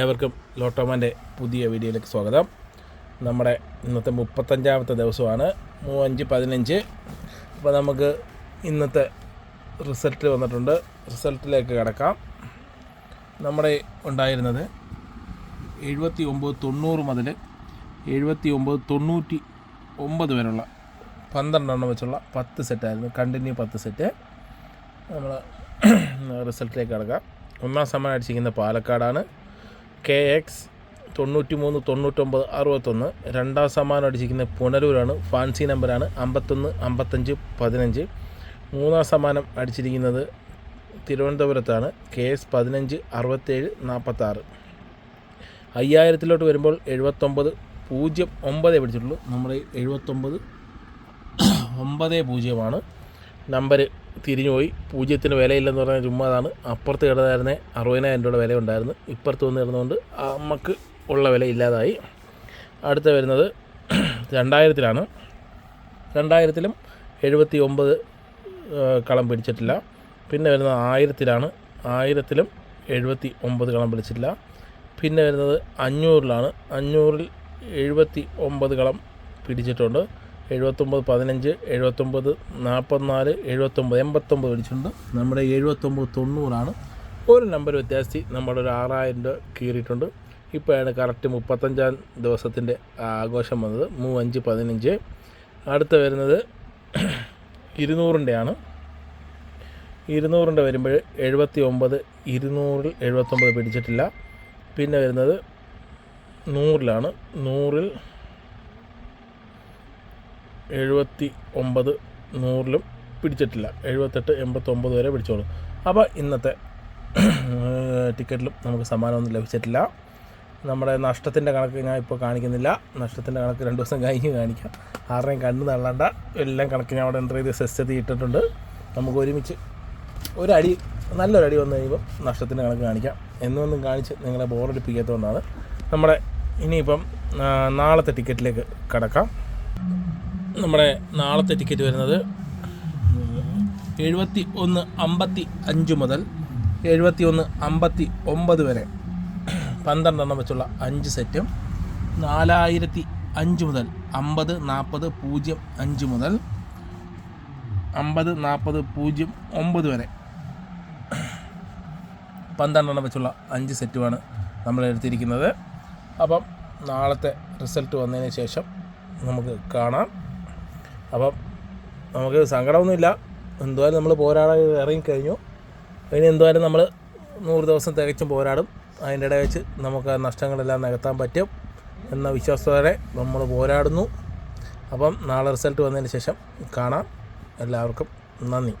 ഏവർക്കും ലോട്ടോമാന്റെ പുതിയ വീഡിയോയിലേക്ക് സ്വാഗതം. നമ്മുടെ ഇന്നത്തെ മുപ്പത്തഞ്ചാമത്തെ ദിവസമാണ്. മൂവഞ്ച് പതിനഞ്ച്. അപ്പോൾ നമുക്ക് ഇന്നത്തെ റിസൾട്ട് വന്നിട്ടുണ്ട്. റിസൾട്ടിലേക്ക് കിടക്കാം. നമ്മുടെ ഉണ്ടായിരുന്നത് എഴുപത്തി ഒമ്പത് തൊണ്ണൂറ് മുതൽ എഴുപത്തി ഒമ്പത് തൊണ്ണൂറ്റി ഒമ്പത് വരെയുള്ള പന്ത്രണ്ടെണ്ണം വെച്ചുള്ള പത്ത് സെറ്റായിരുന്നു. കണ്ടിന്യൂ പത്ത് സെറ്റ്. നമ്മൾ റിസൾട്ടിലേക്ക് കിടക്കാം. ഒന്നാം സമ്മാനം അടിച്ചിരിക്കുന്ന പാലക്കാടാണ്. കെ എക്സ് തൊണ്ണൂറ്റി മൂന്ന് തൊണ്ണൂറ്റൊമ്പത് അറുപത്തൊന്ന്. രണ്ടാം സമ്മാനം അടിച്ചിരിക്കുന്നത് പുനലൂരാണ്. ഫാൻസി നമ്പറാണ് അമ്പത്തൊന്ന് അമ്പത്തഞ്ച് പതിനഞ്ച്. മൂന്നാം സമ്മാനം അടിച്ചിരിക്കുന്നത് തിരുവനന്തപുരത്താണ്. കെ എസ് പതിനഞ്ച് അറുപത്തേഴ് നാൽപ്പത്താറ്. അയ്യായിരത്തിലോട്ട് വരുമ്പോൾ എഴുപത്തൊമ്പത് പൂജ്യം ഒമ്പതേ പിടിച്ചിട്ടുള്ളൂ. നമ്മൾ എഴുപത്തൊമ്പത് ഒമ്പത് പൂജ്യമാണ്. നമ്പർ തിരിഞ്ഞു പോയി പൂജ്യത്തിന് വിലയില്ലെന്ന് പറഞ്ഞാൽ ചുമ്മാതാണ്. അപ്പുറത്ത് കിടന്നായിരുന്നെ അറുപതിനായിരം രൂപയുടെ വില ഉണ്ടായിരുന്നു ഇപ്പുറത്ത് വന്ന് കിടന്നുകൊണ്ട് നമുക്ക് ഉള്ള വില ഇല്ലാതായി. അടുത്ത വരുന്നത് രണ്ടായിരത്തിലാണ്. രണ്ടായിരത്തിലും എഴുപത്തി ഒമ്പത് കളം പിടിച്ചിട്ടില്ല. പിന്നെ വരുന്നത് ആയിരത്തിലാണ്. ആയിരത്തിലും എഴുപത്തി ഒമ്പത് കളം പിടിച്ചിട്ടില്ല. പിന്നെ വരുന്നത് അഞ്ഞൂറിലാണ്. അഞ്ഞൂറിൽ എഴുപത്തി ഒമ്പത് കളം പിടിച്ചിട്ടുണ്ട്. എഴുപത്തൊമ്പത് പതിനഞ്ച് എഴുപത്തൊമ്പത് നാൽപ്പത്തിനാല് എഴുപത്തൊമ്പത് എൺപത്തൊമ്പത് വിളിച്ചിട്ടുണ്ട്. നമ്മുടെ എഴുപത്തൊമ്പത് തൊണ്ണൂറാണ്. ഒരു നമ്പർ വ്യത്യാസത്തിൽ നമ്മുടെ ഒരു ആറായിരം രൂപ കീറിയിട്ടുണ്ട്. ഇപ്പോഴാണ് കറക്റ്റ് മുപ്പത്തഞ്ചാം ദിവസത്തിന്റെ ആഘോഷം വന്നത്. മൂവഞ്ച് പതിനഞ്ച്. അടുത്ത വരുന്നത് ഇരുന്നൂറിന്റെയാണ്. ഇരുന്നൂറിന്റെ വരുമ്പോൾ എഴുപത്തി ഒമ്പത് ഇരുന്നൂറിൽ എഴുപത്തൊമ്പത് പിടിച്ചിട്ടില്ല. പിന്നെ വരുന്നത് നൂറിലാണ്. നൂറിൽ എഴുപത്തി ഒമ്പത് നൂറിലും പിടിച്ചിട്ടില്ല. എഴുപത്തെട്ട് എൺപത്തൊമ്പത് വരെ പിടിച്ചോളൂ. അപ്പോൾ ഇന്നത്തെ ടിക്കറ്റിലും നമുക്ക് സമ്മാനമൊന്നും ലഭിച്ചിട്ടില്ല. നമ്മുടെ നഷ്ടത്തിന്റെ കണക്ക് ഞാൻ ഇപ്പോൾ കാണിക്കുന്നില്ല. നഷ്ടത്തിന്റെ കണക്ക് രണ്ട് ദിവസം കഴിഞ്ഞ് കാണിക്കാം. ആരുടെയും കണ്ണ് തള്ളണ്ട. എല്ലാം കണക്ക് ഞാൻ അവിടെ എന്റർ ചെയ്ത് സെസ്റ്റ് ഇട്ടിട്ടുണ്ട് നമുക്ക് ഒരുമിച്ച് ഒരടി നല്ലൊരടി വന്നു കഴിയുമ്പോൾ നഷ്ടത്തിന്റെ കണക്ക് കാണിക്കാം. എന്നൊന്നും കാണിച്ച് നിങ്ങളെ ബോറടിപ്പിക്കാത്തതുകൊണ്ടാണ് നമ്മുടെ ഇനിയിപ്പം നാളത്തെ ടിക്കറ്റിലേക്ക് കടക്കാം. നമ്മുടെ നാളത്തെ ടിക്കറ്റ് വരുന്നത് എഴുപത്തി ഒന്ന് അമ്പത്തി അഞ്ച് മുതൽ എഴുപത്തി ഒന്ന് അമ്പത്തി ഒമ്പത് വരെ പന്ത്രണ്ടെണ്ണം വെച്ചുള്ള അഞ്ച് സെറ്റും നാലായിരത്തി അഞ്ച് മുതൽ അമ്പത് നാൽപ്പത് പൂജ്യം അഞ്ച് മുതൽ അമ്പത് നാൽപ്പത് പൂജ്യം ഒമ്പത് വരെ പന്ത്രണ്ടെണ്ണം വെച്ചുള്ള അഞ്ച് സെറ്റുമാണ് നമ്മൾ എടുത്തിരിക്കുന്നത്. അപ്പം നാളത്തെ റിസൾട്ട് വന്നതിന് ശേഷം നമുക്ക് കാണാം. അപ്പം നമുക്ക് സങ്കടമൊന്നുമില്ല. എന്തുവായാലും നമ്മൾ പോരാടാൻ ഇറങ്ങിക്കഴിഞ്ഞു ഇനി എന്തുവായാലും നമ്മൾ നൂറ് ദിവസം തികച്ചും പോരാടും. അതിന്റെ ഇടയിൽ വെച്ച് നമുക്ക് ആ നഷ്ടങ്ങളെല്ലാം നികത്താൻ പറ്റും എന്ന വിശ്വാസത്തോടെ നമ്മൾ പോരാടുന്നു. അപ്പം നാളെ റിസൾട്ട് വന്നതിന് ശേഷം കാണാം. എല്ലാവർക്കും നന്ദി.